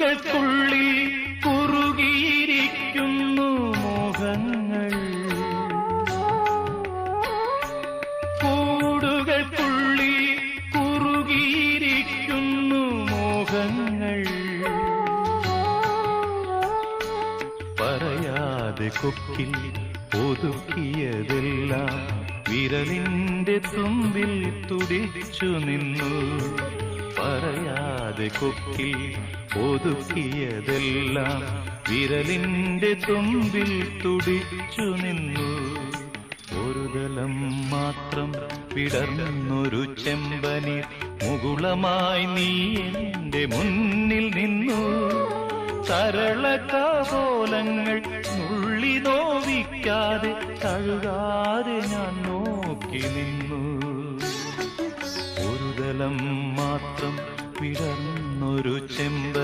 കൂടുകൾക്കുള്ളിൽ കുറുകിയിരിക്കുന്നു മോഹങ്ങൾ. കൂടുകൾക്കുള്ളിൽ കുറുകിയിരിക്കുന്നു മോഹങ്ങൾ. പറയാതെ കൊക്കിൽ ഒതുക്കിയതെല്ലാം വിരലിന്റെ തുമ്പിൽ തുടിച്ചു നിന്നു. പറയാതെ കൊക്കിൽ ഒതുക്കിയതെല്ലാം വിരലിന്റെ തുമ്പിൽ തുടിച്ചു നിന്നു. ഒരു ദലം മാത്രം വിടർന്നൊരു ചെമ്പനിൽ മുകുളമായി നീ എന്റെ മുന്നിൽ നിന്നു. സരള കപോലങ്ങൾ നുള്ളി നോവിക്കാതെ തഴുകാതെ ഞാൻ നോക്കി നിന്നു. ഒരു ദലം മാത്രം വിടർന്നൊരു ചെമ്പ